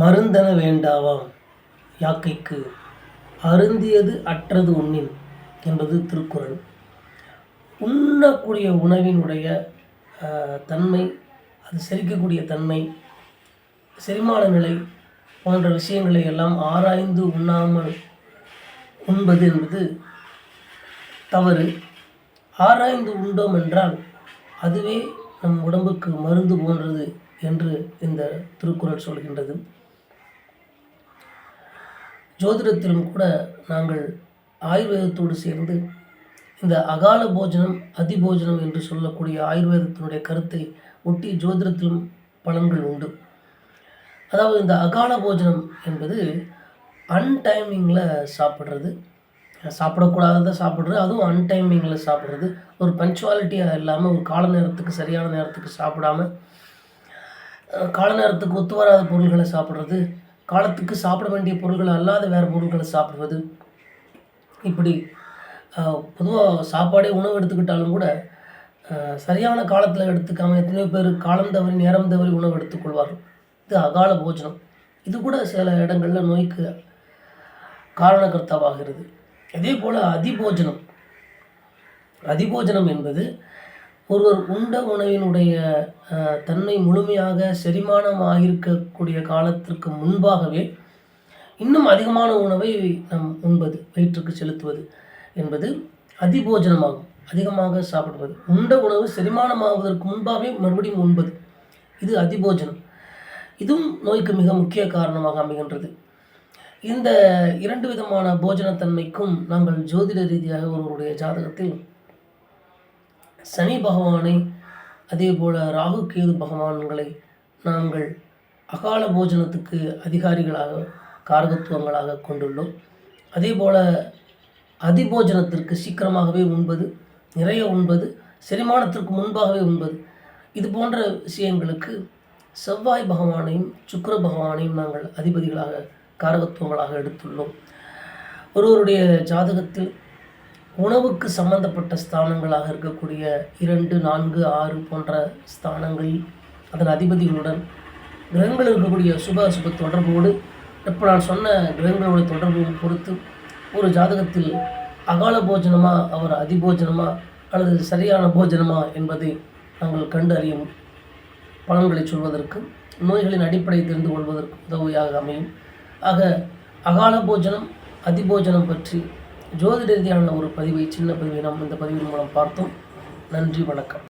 மருந்தென வேண்டாவாம். யாக்கைக்கு அருந்தியது அற்றது உண்ணின் என்பது திருக்குறள். உண்ணக்கூடிய உணவினுடைய தன்மை அது செரிக்கக்கூடிய தன்மை செரிமான நிலை போன்ற விஷயங்களை எல்லாம் ஆராய்ந்து உண்ணாமல் உண்பது என்பது தவறு. ஆராய்ந்து உண்டோம் என்றால் அதுவே நம் உடம்புக்கு மருந்து போன்றது என்று இந்த திருக்குறள் சொல்கின்றது. ஜோதிடத்திலும் கூட நாங்கள் ஆயுர்வேதத்தோடு சேர்ந்து இந்த அகால போஜனம் அதிபோஜனம் என்று சொல்லக்கூடிய ஆயுர்வேதத்தினுடைய கருத்தை ஒட்டி ஜோதிடத்திலும் பலன்கள் உண்டு. அதாவது இந்த அகால போஜனம் என்பது அன்டைமிங்கில் சாப்பிட்றது. சாப்பிடக்கூடாததை சாப்பிட்றது அதுவும் அன்டைமிங்கில் சாப்பிட்றது. ஒரு பஞ்சுவாலிட்டியாக இல்லாமல் ஒரு கால நேரத்துக்கு சரியான நேரத்துக்கு சாப்பிடாம கால நேரத்துக்கு ஒத்து வராத பொருள்களை சாப்பிட்றது. காலத்துக்கு சாப்பிட வேண்டிய பொருள்கள் அல்லாத வேறு பொருட்களை சாப்பிடுவது. இப்படி பொதுவாக சாப்பாடே உணவு எடுத்துக்கிட்டாலும் கூட சரியான காலத்தில் எடுத்துக்காம எத்தனையோ பேர் காலம் தவறி நேரம் தவறி உணவு எடுத்துக்கொள்வார்கள். இது அகால போஜனம். இது கூட சில இடங்களில் நோய்க்கு காரணகர்த்தாவாகிறது. அதே போல் அதிபோஜனம். அதிபோஜனம் என்பது ஒருவர் உண்ட உணவினுடைய தன்மை முழுமையாக செரிமானமாகிருக்கக்கூடிய காலத்திற்கு முன்பாகவே இன்னும் அதிகமான உணவை நம் உண்பது வயிற்றுக்கு செலுத்துவது என்பது அதிபோஜனமாகும் அதிகமாக சாப்பிடுவது. உண்ட உணவு செரிமானமாவதற்கு முன்பாகவே மறுபடியும் உண்பது. இது அதிபோஜனம். இதுவும் நோய்க்கு மிக முக்கிய காரணமாக அமைகின்றது. இந்த இரண்டு விதமான போஜனத்தன்மைக்கும் நாங்கள் ஜோதிட ரீதியாக ஒருவருடைய ஜாதகத்தில் சனி பகவானை அதே போல் ராகு கேது பகவான்களை நாங்கள் அகால போஜனத்துக்கு அதிகாரிகளாக காரகத்துவங்களாக கொண்டுள்ளோம். அதே போல் அதிபோஜனத்திற்கு சீக்கிரமாகவே உண்பது நிறைய உண்பது செரிமானத்திற்கு முன்பாகவே உண்பது. இது போன்ற விஷயங்களுக்கு செவ்வாய் பகவானையும் சுக்கர பகவானையும் நாங்கள் அதிபதிகளாக காரகத்துவங்களாக எடுத்துள்ளோம். ஒருவருடைய ஜாதகத்தில் உணவுக்கு சம்பந்தப்பட்ட ஸ்தானங்களாக இருக்கக்கூடிய இரண்டு நான்கு ஆறு போன்ற ஸ்தானங்களில் அதன் அதிபதிகளுடன் கிரகங்கள் இருக்கக்கூடிய சுப அசுப தொடர்போடு இப்போ நான் சொன்ன கிரகங்களோட தொடர்பு பொறுத்து ஒரு ஜாதகத்தில் அகால போஜனமா அவர் அதிபோஜனமா அல்லது சரியான போஜனமா என்பதை நாங்கள் கண்டு அறியும் பலன்களை சொல்வதற்கு நோய்களின் அடிப்படை தெரிந்து கொள்வதற்கு உதவியாக அமையும். ஆக அகால போஜனம் அதிபோஜனம் பற்றி ஜோதிட ரீதியான ஒரு பதிவை சின்ன பதிவை நாம் இந்த பதிவின் மூலம் பார்த்தோம். நன்றி வணக்கம்.